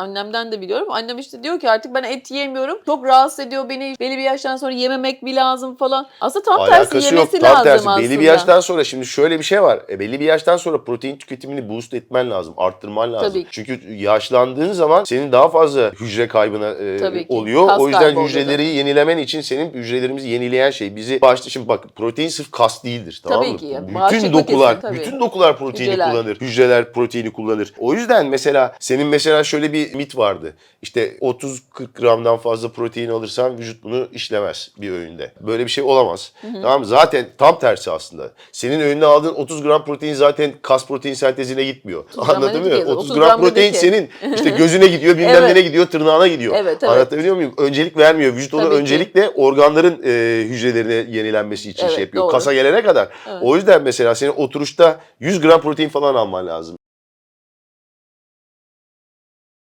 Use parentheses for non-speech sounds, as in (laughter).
Annemden de biliyorum. Annem işte diyor ki artık ben et yemiyorum. Çok rahatsız ediyor beni. Belli bir yaştan sonra yememek mi lazım falan. Aslında tam tersi Alakası yok. yemesi Tam lazım tersi. aslında. Belli bir yaştan sonra şimdi şöyle bir şey var. E, belli bir yaştan sonra protein tüketimini boost etmen lazım. Arttırman lazım. Tabii ki. Çünkü yaşlandığın zaman senin daha fazla hücre kaybına e, Tabii ki. oluyor. Kas o yüzden kaybı oluyor hücreleri yenilemen için senin hücrelerimizi yenileyen şey bizi başta şimdi bak protein sırf kas değildir tamam Tabii mı? ki. Bütün Bağışıklık dokular, kesin, tabii. bütün dokular proteini Hücreler. kullanır. Hücreler proteini kullanır. O yüzden mesela senin mesela şöyle bir mit vardı. İşte 30-40 gramdan fazla protein alırsan vücut bunu işlemez bir öğünde. Böyle bir şey olamaz. Tamam mı? Zaten tam tersi aslında. Senin öğünde aldığın 30 gram protein zaten kas protein sentezine gitmiyor. 30 gram Anladın mı? ki? 30 30 gram gram protein senin (laughs) işte gözüne gidiyor, bilmem Evet. ne gidiyor, tırnağına gidiyor. Evet, evet. Anlatabiliyor muyum? Öncelik vermiyor. Vücut ki. öncelikle organların e, hücrelerine yenilenmesi için Evet, şey yapıyor. doğru. Kasa gelene kadar. O yüzden mesela senin oturuşta 100 gram protein falan alman lazım.